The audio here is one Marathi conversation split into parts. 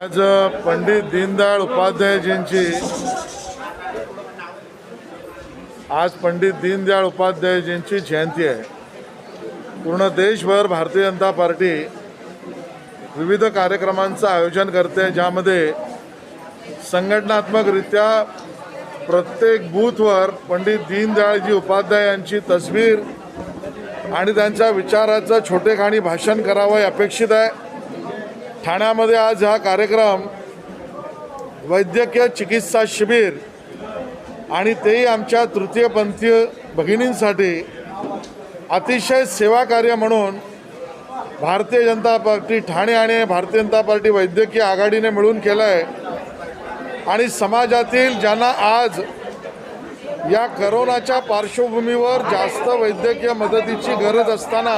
आज पंडित दीनदयाळ उपाध्यायजींची आज पंडित दीनदयाळ उपाध्यायजींची जयंती आहे. पूर्ण देशभर भारतीय जनता पार्टी विविध कार्यक्रमांचं आयोजन करते ज्यामध्ये संघटनात्मकरित्या प्रत्येक बूथवर पंडित दीनदयाळजी उपाध्याय यांची तस्वीर आणि त्यांच्या विचाराचं छोटेखाणी भाषण करावं हे अपेक्षित आहे. ठाण्यामध्ये आज हा कार्यक्रम वैद्यकीय चिकित्सा शिबिर आणि तेही आमच्या तृतीयपंथीय भगिनींसाठी अतिशय सेवा कार्य म्हणून भारतीय जनता पार्टी ठाणे आणि भारतीय जनता पार्टी वैद्यकीय आघाडीने मिळून केलं आहे आणि समाजातील ज्यांना आज या करोनाच्या पार्श्वभूमीवर जास्त वैद्यकीय मदतीची गरज असताना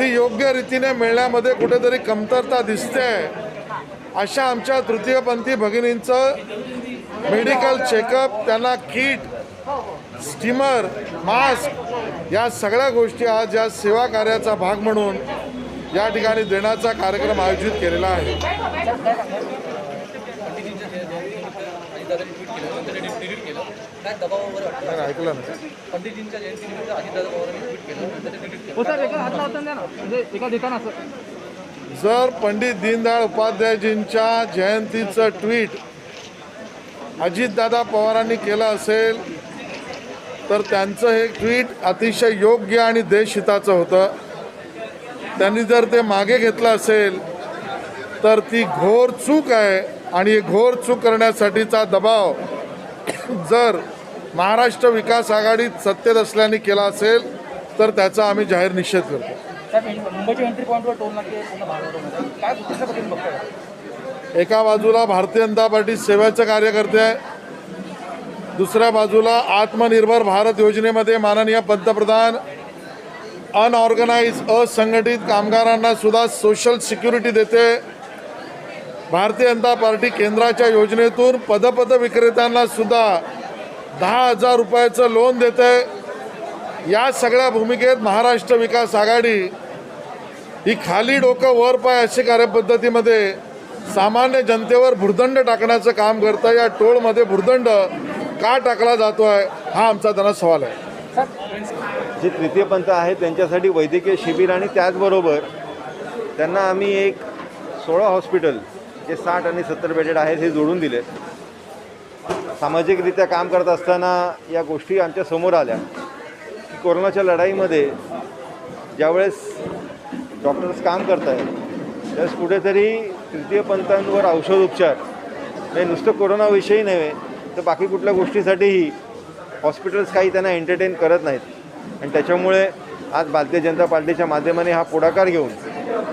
ती योग्य रीतीने मिळण्यामध्ये कुठेतरी कमतरता दिसते. अशा आमच्या तृतीयपंथी भगिनींचं मेडिकल चेकअप त्यांना किट स्टीमर मास्क या सगळ्या गोष्टी आज या सेवा कार्याचा भाग म्हणून या ठिकाणी देण्याचा कार्यक्रम आयोजित केलेला आहे. ऐकलं ना जर पंडित दीनदयाळ उपाध्यायजींच्या जयंतीचं ट्विट अजितदादा पवारांनी केलं असेल तर त्यांचं हे ट्विट अतिशय योग्य आणि देशहिताचं होतं. त्यांनी जर ते मागे घेतलं असेल तर ती घोर चूक आहे आणि घोर चूक करण्यासाठीचा दबाव जर महाराष्ट्र विकास आघाडीत सत्तेत असल्याने केला असेल तर त्याचा आम्ही जाहीर निषेध करतो. मुंबईच्या एंट्री पॉईंटवर टोल नाके काय एका बाजूला भारतीय जनता पार्टी सेवेचं कार्य करते आहे. दुसऱ्या बाजूला आत्मनिर्भर भारत योजनेमध्ये माननीय पंतप्रधान अनऑर्गनाईज असंघटित कामगारांना सुद्धा सोशल सिक्युरिटी देते. भारतीय जनता पार्टी केंद्राच्या योजनेतून पदपद विक्रेत्यांना सुद्धा दहा हजार रुपयाचं लोन देते. या सगळ्या भूमिकेत महाराष्ट्र विकास आघाडी ही खाली डोकं वर पाय अशी कार्यपद्धतीमध्ये सामान्य जनतेवर भुर्दंड टाकण्याचं काम करतं या टोळमध्ये भुर्दंड का टाकला जातो आहे हा आमचा त्यांना सवाल आहे. जे तृतीयपंथ आहेत त्यांच्यासाठी वैद्यकीय शिबिर आणि त्याचबरोबर त्यांना आम्ही एक सोळा हॉस्पिटल जे साठ आणि सत्तर बेडेड आहेत हे जोडून दिले सामाजिकरित्या काम करत असताना या गोष्टी आमच्यासमोर आल्या. कोरोनाच्या लढाईमध्ये ज्यावेळेस डॉक्टर्स काम करत आहेत त्यावेळेस कुठेतरी तृतीयपंथांवर औषधोपचार हे नुसतं कोरोनाविषयी नव्हे तर बाकी कुठल्या गोष्टीसाठीही हॉस्पिटल्स काही त्यांना एंटरटेन करत नाहीत. आणि त्याच्यामुळे आज भारतीय जनता पार्टीच्या माध्यमाने हा पुढाकार घेऊन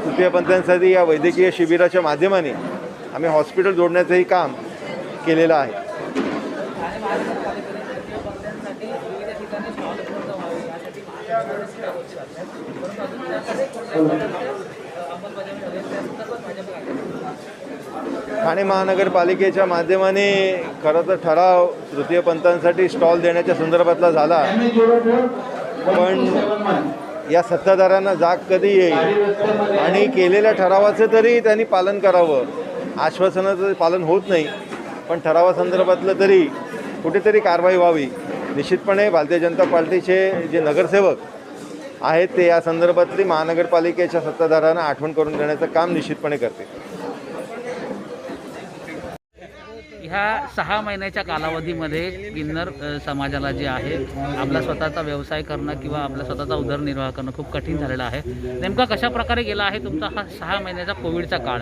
तृतीयपंथांसाठी या वैद्यकीय शिबिराच्या माध्यमाने आम्ही हॉस्पिटल जोडण्याचंही काम केलेलं आहे. ठाणे महानगरपालिकेच्या माध्यमाने खरं तर ठराव तृतीयपंथांसाठी स्टॉल देण्याच्या संदर्भातला झाला. पण या सत्ताधाऱ्यांना जाग कधी येईल? आणि केलेल्या ठरावाचं तरी त्यांनी पालन करावं. आश्वासनाचं पालन होत नाही. पण ठरावासंदर्भातलं तरी कुठेतरी कारवाई व्हावी. निश्चितपणे भारतीय जनता पार्टीचे जे नगरसेवक आहेत ते या संदर्भातली महानगरपालिकेच्या सत्ताधाऱ्यांना आठवण करून देण्याचं काम निश्चितपणे करते ह्या सहा महिन्याच्या कालावधीमध्ये किन्नर समाजाला जे आहे आपला स्वतःचा व्यवसाय करणं किंवा आपला स्वतःचा उदरनिर्वाह करणं खूप कठीण झालेलं आहे. नेमका कशा प्रकारे गेला आहे तुमचा हा सहा महिन्याचा कोविडचा काळ?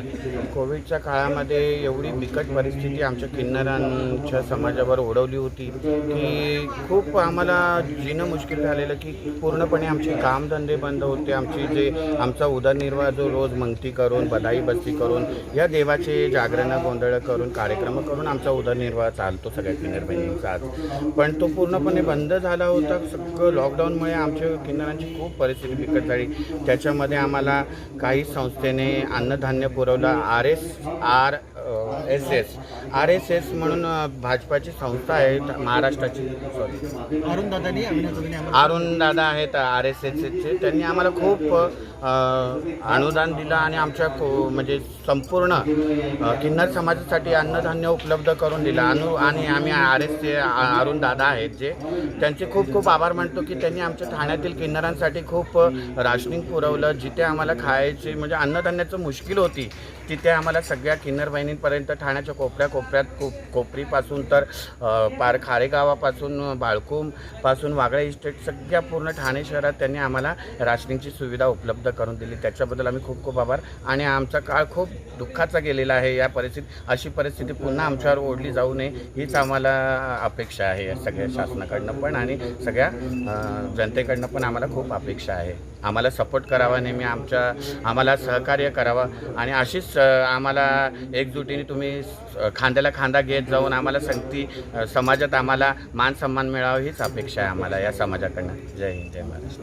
कोविडच्या काळामध्ये एवढी बिकट परिस्थिती आमच्या किन्नरांच्या समाजावर ओढवली होती की खूप आम्हाला जिणं मुश्किल झालेलं की पूर्णपणे आमचे कामधंदे बंद होते. आमची जे आमचा उदरनिर्वाह जो रोज मंगती करून बधाई बस्ती करून या देवाचे जागरणं गोंधळ करून कार्यक्रम करून आमचा उदरनिर्वाह चालतो सगळ्या किन्नर बहिणींचा आज. पण तो पूर्णपणे बंद झाला होता. सगळं लॉकडाऊनमुळे आमच्या किन्नरांची खूप परिस्थिती बिकट झाली. त्याच्यामध्ये आम्हाला काही संस्थेने अन्नधान्य पुरवलं. R S R S S R S S म्हणून भाजपाची संस्था आहे. महाराष्ट्राची सॉरी अरुण दादा आहेत आर एस एसचे त्यांनी आम्हाला खूप अनुदान दिलं आणि आमच्या म्हणजे संपूर्ण किन्नर समाजासाठी अन्नधान्य उपलब्ध करून दिलं. अनु आणि आम्ही आर एसचे अरुण दादा आहेत जे त्यांचे खूप खूप आभार मानतो की त्यांनी आमच्या ठाण्यातील किन्नरांसाठी खूप राशनिंग पुरवलं. जिथे आम्हाला खायची म्हणजे अन्नधान्याचं मुश्किल होती तिथे आम्हाला सगळ्या किन्नर बहिणींपर्यंत ठाण्याच्या कोपऱ्या कोपऱ्यात कोप कोपरीपासून तर पार खारेगावापासून बाळकुमपासून वागळे इस्टेट सगळ्या पूर्ण ठाणे शहरात त्यांनी आम्हाला राशनिंगची सुविधा उपलब्ध करून दिली. त्याच्याबद्दल आम्ही खूप खूप आभार. आणि आमचा काळ खूप दुःखाचा गेलेला आहे या परिस्थिती अशी परिस्थिती पुन्हा आमच्या आमच्यावर ओढली जाऊ नये हीच आम्हाला अपेक्षा आहे सगळ्या शासनाकडनं पण आणि सगळ्या जनतेकडनं पण आम्हाला खूप अपेक्षा आहे. आम्हाला सपोर्ट करावा नेहमी आमच्या आम्हाला सहकार्य करावा आणि अशीच आम्हाला एकजुटीने तुम्ही खांद्याला खांदा घेत जाऊन आम्हाला संगती समाजात आम्हाला मान सन्मान मिळावा हीच अपेक्षा आहे आम्हाला या समाजाकडनं. जय हिंद जय महाराष्ट्र.